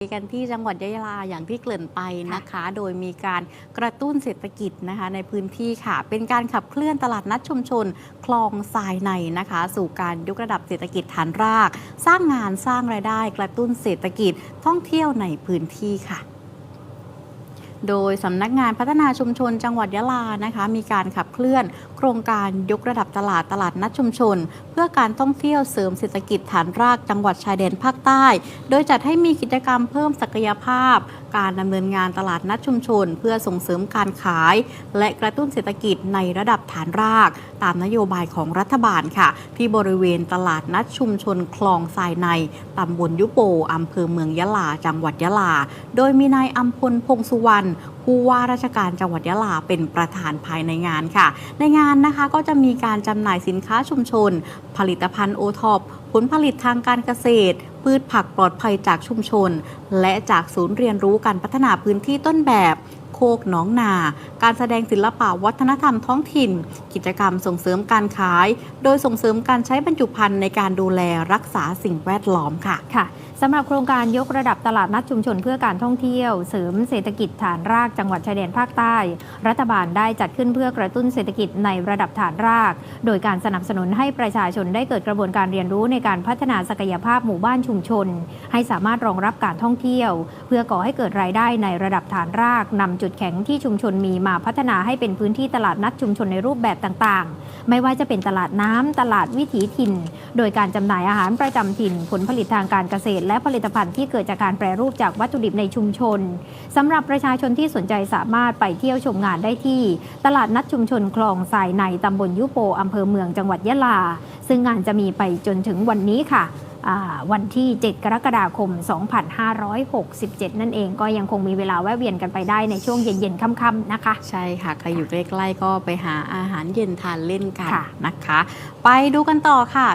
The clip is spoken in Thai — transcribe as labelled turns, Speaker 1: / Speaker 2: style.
Speaker 1: กันที่จังหวัดยะลาอย่างที่เกริ่นไปนะคะ โดยมีการกระตุ้นเศรษฐกิจนะคะ ในพื้นที่ค่ะ เป็นการขับเคลื่อนตลาดนัดชุมชน คลองทรายในนะคะ สู่การยกระดับเศรษฐกิจฐานราก สร้างงานสร้างรายได้ กระตุ้นเศรษฐกิจท่องเที่ยวในพื้นที่ค่ะ โดยสำนักงานพัฒนาชุมชนจังหวัดยะลานะคะมีการขับเคลื่อน โครงการยกระดับตลาดตลาดนัดชุมชน เพื่อการท่องเที่ยวเสริมเศรษฐกิจฐานรากจังหวัดชายแดนภาคใต้ โดยจัดให้มีกิจกรรมเพิ่มศักยภาพ การดำเนินงานตลาดนัดชุมชน เพื่อส่งเสริมการขาย และกระตุ้นเศรษฐกิจในระดับฐานราก ตามนโยบายของรัฐบาลค่ะ ที่บริเวณตลาดนัดชุมชนคลองทรายในตำบลยุโปอำเภอเมืองยะลา จังหวัดยะลา โดยมีนายอัมพลพงสุวรรณผู้ว่าราชการจังหวัดยะลาเป็นประธานภายในงานค่ะ ในงานนะคะก็จะมีการจำหน่ายสินค้าชุมชน ผลิตภัณฑ์โอท็อปผลผลิตทางการเกษตร พืชผักปลอดภัยจากชุมชน และจากศูนย์เรียนรู้การพัฒนาพื้นที่ต้นแบบโคกหนองนา การแสดงศิลปะวัฒนธรรมท้องถิ่น กิจกรรมส่งเสริมการขาย โดยส่งเสริมการใช้บรรจุภัณฑ์ในการดูแลรักษาสิ่งแวดล้อมค่ะ
Speaker 2: ค่ะสำหรับโครงการยกระดับตลาดนัดชุมชนเพื่อการท่องเที่ยว เสริมเศรษฐกิจฐานรากจังหวัดชายแดนภาคใต้ รัฐบาลได้จัดขึ้นเพื่อกระตุ้นเศรษฐกิจในระดับฐานราก โดยการสนับสนุนให้ประชาชนได้เกิดกระบวนการเรียนรู้ในการพัฒนาศักยภาพหมู่บ้านชุมชน ให้สามารถรองรับการท่องเที่ยว เพื่อก่อให้เกิดรายได้ในระดับฐานรากนำจุดแข็งที่ชุมชนมีมาพัฒนาให้เป็นพื้นที่ตลาดนัดชุมชนในรูปแบบต่างๆ ไม่ว่าจะเป็นตลาดน้ำตลาดวิถีถิ่น โดยการจำหน่ายอาหารประจำถิ่น ผลผลิตทางการเกษตร และผลิตภัณฑ์ที่เกิดจากการแปรรูปจากวัตถุดิบในชุมชนสำหรับประชาชนที่สนใจสามารถไปเที่ยวชมงานได้ที่ ตลาดนัดชุมชนคลองทรายในตำบลยุโปอำเภอเมืองจังหวัดยะลา ซึ่งงานจะมีไปจนถึงวันนี้ค่ะ วันที่ 7 กรกฎาคม 2567 นั่นเองก็ยังคงมีเวลาแวะเวียนกันไปได้ในช่วงเย็นๆค่ำๆนะคะ
Speaker 1: ใช่ค่ะ ใครอยู่ใกล้ๆก็ไปหาอาหารเย็นทานเล่นกัน
Speaker 2: ค่ะ
Speaker 1: นะคะ ไปดูกันต่อค่ะ